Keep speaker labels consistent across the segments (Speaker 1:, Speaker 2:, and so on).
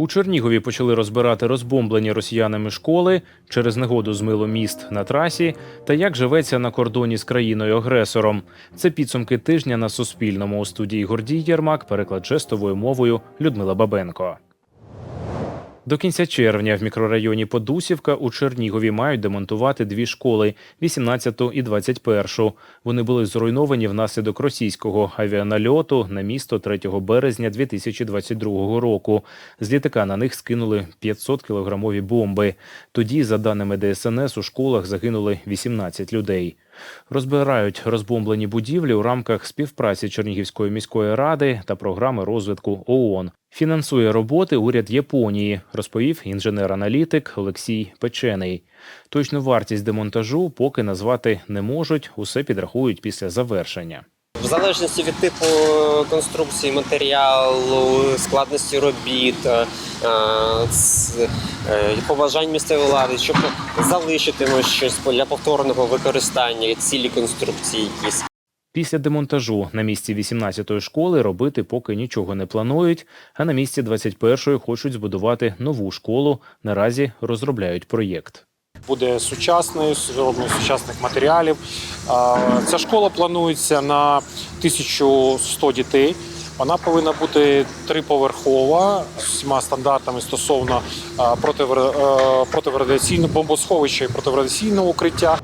Speaker 1: У Чернігові почали розбирати розбомблені росіянами школи через негоду змило міст на трасі та як живеться на кордоні з країною-агресором. Це підсумки тижня на Суспільному у студії Гордій Єрмак, переклад жестовою мовою Людмила Бабенко. До кінця червня в мікрорайоні Подусівка у Чернігові мають демонтувати дві школи 18 і 21. Вони були зруйновані внаслідок російського авіанальоту на місто 3 березня 2022 року. З літака на них скинули 500 кілограмові бомби. Тоді, за даними ДСНС, у школах загинули 18 людей. Розбирають розбомблені будівлі у рамках співпраці Чернігівської міської ради та програми розвитку ООН. Фінансує роботи уряд Японії, розповів інженер-аналітик Олексій Печений. Точну вартість демонтажу поки назвати не можуть, усе підрахують після завершення.
Speaker 2: В залежності від типу конструкції, матеріалу, складності робіт, е, е, побажань місцевої влади, щоб залишити ну, щось для повторного використання, цілі конструкції якісь.
Speaker 1: Після демонтажу на місці 18-ї школи робити поки нічого не планують, а на місці 21-ї хочуть збудувати нову школу. Наразі розробляють проєкт.
Speaker 3: буде сучасною, зроблено сучасних матеріалів. Ця школа планується на 1100 дітей. Вона повинна бути триповерхова з всіма стандартами стосовно а, противра- е, бомбосховища і протирадіаційного укриття.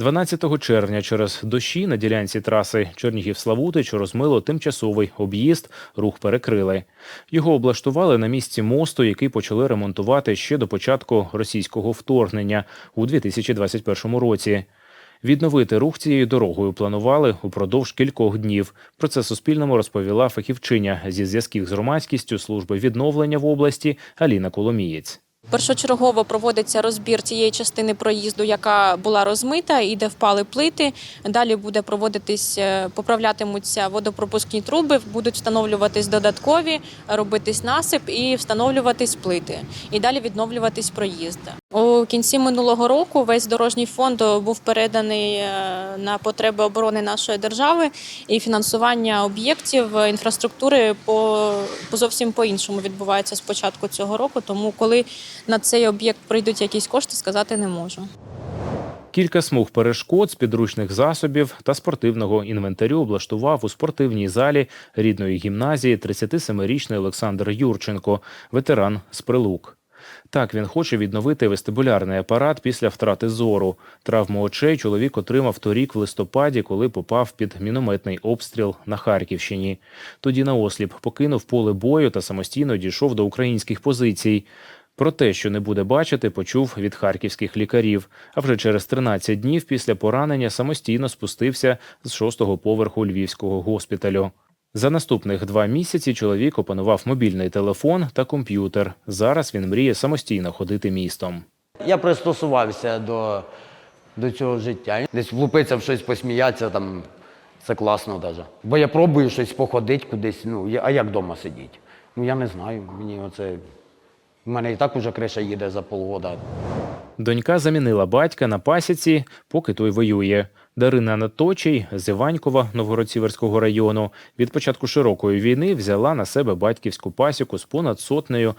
Speaker 1: 12 червня через дощі на ділянці траси Чернігів-Славутич розмило тимчасовий об'їзд, рух перекрили. Його облаштували на місці мосту, який почали ремонтувати ще до початку російського вторгнення у 2021 році. Відновити рух цією дорогою планували упродовж кількох днів. Про це Суспільному розповіла фахівчиня зі зв'язків з громадськістю служби відновлення в області Аліна Коломієць.
Speaker 4: Першочергово проводиться розбір цієї частини проїзду, яка була розмита і де впали плити. Далі буде проводитись, е, поправлятимуться водопропускні труби, будуть встановлюватись додаткові, робитись насип і встановлюватись плити. І далі відновлюватись проїзд. У кінці минулого року весь дорожній фонд був переданий е, на потреби оборони нашої держави, і фінансування об'єктів е, інфраструктури по, по зовсім по-іншому відбувається з початку цього року. Тому коли на цей об'єкт прийдуть якісь кошти, сказати не можу.
Speaker 1: Кілька смуг перешкод з підручних засобів та спортивного інвентарю облаштував у спортивній залі рідної гімназії 37-річний Олександр Юрченко, ветеран з Прилук. Так він хоче відновити вестибулярний апарат після втрати зору. Травму очей чоловік отримав торік в листопаді, коли попав під мінометний обстріл на Харківщині. Тоді наосліп покинув поле бою та самостійно дійшов до українських позицій. Про те, що не буде бачити, почув від харківських лікарів. А вже через 13 днів після поранення самостійно спустився з шостого поверху львівського госпіталю. За наступних два місяці чоловік опанував мобільний телефон та комп'ютер. Зараз він мріє самостійно ходити містом.
Speaker 5: Я пристосувався до, до цього життя. Десь влупитися в щось, посміятися, там, це класно навіть. Бо я пробую щось походити кудись, ну, а як вдома сидіти? Ну я не знаю. Мені оце. У мене і так уже криша їде за полгода.
Speaker 1: Донька замінила батька на пасіці, поки той воює. Дарина Наточій з Іванькова Новгород-Сіверського району від початку широкої війни взяла на себе батьківську пасіку з понад сотнею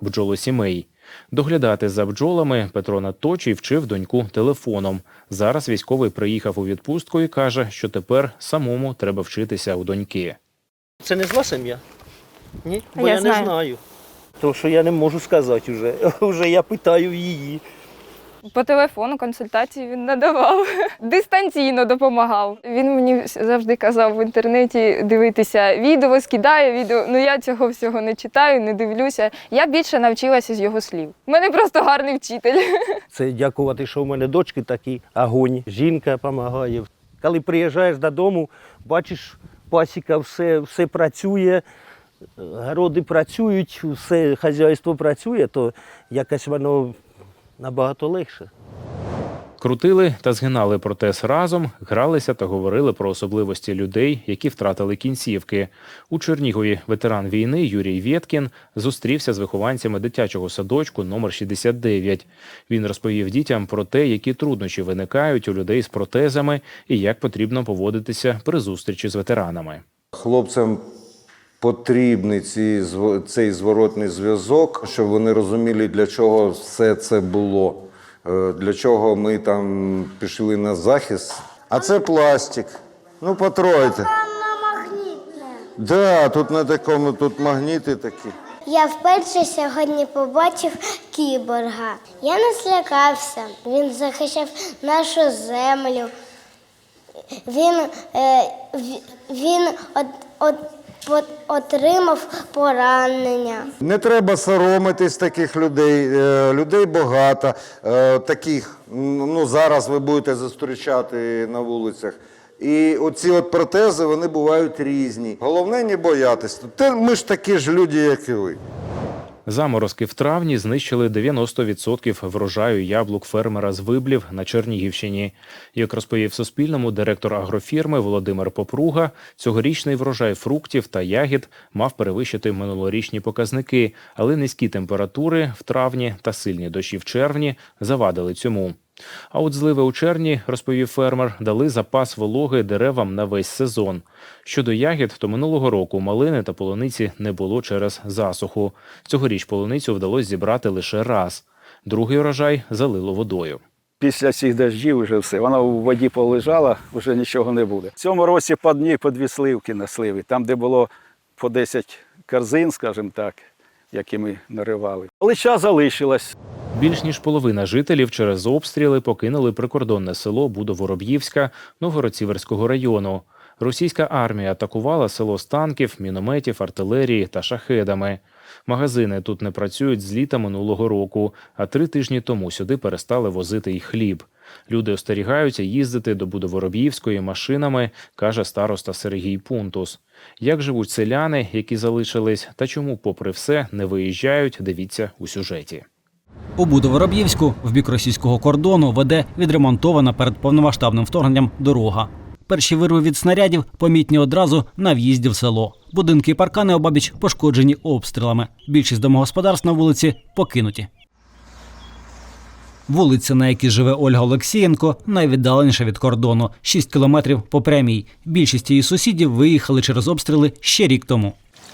Speaker 1: бджолосімей. Доглядати за бджолами Петро Наточій вчив доньку телефоном. Зараз військовий приїхав у відпустку і каже, що тепер самому треба вчитися у доньки.
Speaker 6: Це не зла сім'я? Ні? Бо
Speaker 7: я
Speaker 6: я,
Speaker 7: знаю.
Speaker 6: не знаю. Тому що я не можу сказати вже. Вже я питаю її.
Speaker 7: По телефону консультації він надавав, дистанційно допомагав. Він мені завжди казав в інтернеті дивитися відео, скидає відео. Ну я цього всього не читаю, не дивлюся. Я більше навчилася з його слів. У мене просто гарний вчитель.
Speaker 6: Це дякувати, що в мене дочки такі огонь. Жінка допомагає. Коли приїжджаєш додому, бачиш, пасіка все, все працює, городи працюють, все хазяйство працює, то якось воно набагато легше.
Speaker 1: Крутили та згинали протез разом, гралися та говорили про особливості людей, які втратили кінцівки. У Чернігові ветеран війни Юрій Вєткін зустрівся з вихованцями дитячого садочку номер 69. Він розповів дітям про те, які труднощі виникають у людей з протезами і як потрібно поводитися при зустрічі з ветеранами.
Speaker 8: Хлопцям потрібний ці, цей зворотний зв'язок, щоб вони розуміли, для чого все це було, е, для чого ми там пішли на захист. А це пластик. Ну,
Speaker 9: магнітне.
Speaker 8: Да, тут на такому, тут магніти такі.
Speaker 9: Я вперше сьогодні побачив кіборга. Я не злякався. Він захищав нашу землю. Він, е, він от, от, отримав поранення.
Speaker 8: Не треба соромитись таких людей. Е, Людей багато. Е, Таких ну зараз ви будете зустрічати на вулицях. І оці от протези вони бувають різні. Головне не боятися. Ми ж такі ж люди, як і ви.
Speaker 1: Заморозки в травні знищили 90% врожаю яблук фермера з Виблів на Чернігівщині. Як розповів Суспільному директор агрофірми Володимир Попруга, цьогорічний врожай фруктів та ягід мав перевищити минулорічні показники, але низькі температури в травні та сильні дощі в червні завадили цьому. А от зливи у червні, розповів фермер, дали запас вологи деревам на весь сезон. Щодо ягід, то минулого року малини та полуниці не було через засуху. Цьогоріч полуницю вдалося зібрати лише раз. Другий урожай залило водою.
Speaker 10: Після цих дощів вже все. Вона у воді полежала, вже нічого не буде. В цьому році по дні по дві сливки на сливі. Там, де було по 10 корзин, скажімо так, які ми наривали. Лича залишилась.
Speaker 1: Більш ніж половина жителів через обстріли покинули прикордонне село Будовороб'ївська Новгород-Сіверського району. Російська армія атакувала село з танків, мінометів, артилерії та шахедами. Магазини тут не працюють з літа минулого року, а три тижні тому сюди перестали возити й хліб. Люди остерігаються їздити до Будовороб'ївської машинами, каже староста Сергій Пунтус. Як живуть селяни, які залишились, та чому, попри все, не виїжджають, дивіться у сюжеті.
Speaker 11: У Будовороб'ївську в бік російського кордону веде відремонтована перед повномасштабним вторгненням дорога. Перші вирви від снарядів помітні одразу на в'їзді в село. Будинки і паркани обабіч пошкоджені обстрілами. Більшість домогосподарств на вулиці покинуті. Вулиця, на якій живе Ольга Олексієнко, найвіддаленіша від кордону 6 кілометрів по прямій. Більшість її сусідів виїхали через обстріли ще рік тому.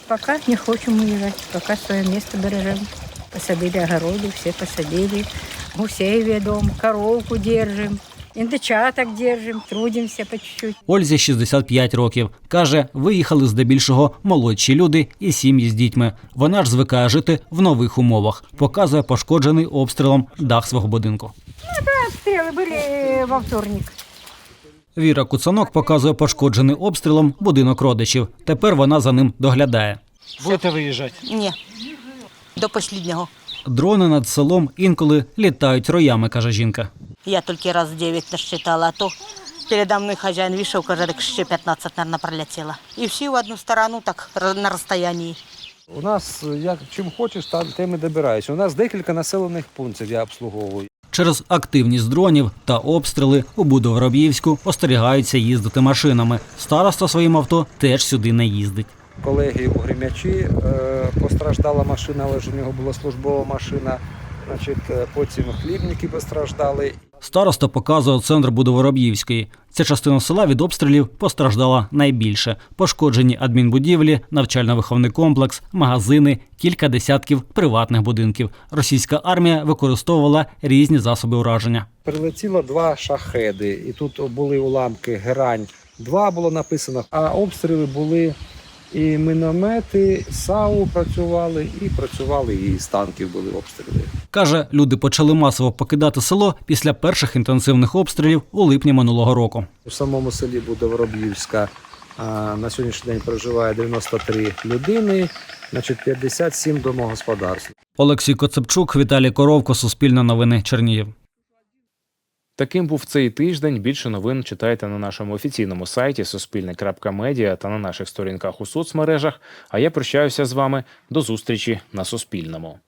Speaker 12: Пока не хочемо уезжать, пока своє місце бережемо. Посадили огороди, все посадили, гусей ведем, коровку держим, індичаток держим, трудимося по чуть-чуть.
Speaker 11: Ользі 65 років. Каже, виїхали здебільшого молодші люди і сім'ї з дітьми. Вона ж звикає жити в нових умовах. Показує пошкоджений обстрілом дах свого будинку.
Speaker 12: Обстріли були во вторник.
Speaker 11: Віра Куцанок показує пошкоджений обстрілом будинок родичів. Тепер вона за ним доглядає.
Speaker 3: Будете виїжджати?
Speaker 12: Ні, до останнього.
Speaker 11: Дрони над селом інколи літають роями, каже жінка.
Speaker 12: Я тільки раз 9 насчитала, а то передо мною хазяїн вийшов, каже, так ще 15, мабуть, пролетіло. І всі в одну сторону, так на розстоянні.
Speaker 13: У нас як чим хочеш, там тим і добираюся. У нас декілька населених пунктів я обслуговую.
Speaker 11: Через активність дронів та обстріли у Будовороб'ївську остерігаються їздити машинами. Староста своїм авто теж сюди не їздить.
Speaker 13: Колеги у Гремячі е, постраждала машина, але ж у нього була службова машина. Значить, е, потім хлібники постраждали.
Speaker 11: Староста показує центр Будовороб'ївської. Ця частина села від обстрілів постраждала найбільше. Пошкоджені адмінбудівлі, навчально-виховний комплекс, магазини, кілька десятків приватних будинків. Російська армія використовувала різні засоби ураження.
Speaker 13: Прилетіло два шахеди, і тут були уламки герань. Два було написано, а обстріли були і міномети, САУ працювали, і працювали, і з танків були обстріли.
Speaker 11: Каже, люди почали масово покидати село після перших інтенсивних обстрілів у липні минулого року.
Speaker 13: У самому селі Будовороб'ївська а, на сьогоднішній день проживає 93 людини, значить 57 домогосподарств.
Speaker 11: Олексій Коцепчук, Віталій Коровко, Суспільне новини, Чернігів.
Speaker 1: Таким був цей тиждень. Більше новин читайте на нашому офіційному сайті суспільне.медіа та на наших сторінках у соцмережах. А я прощаюся з вами до зустрічі на Суспільному.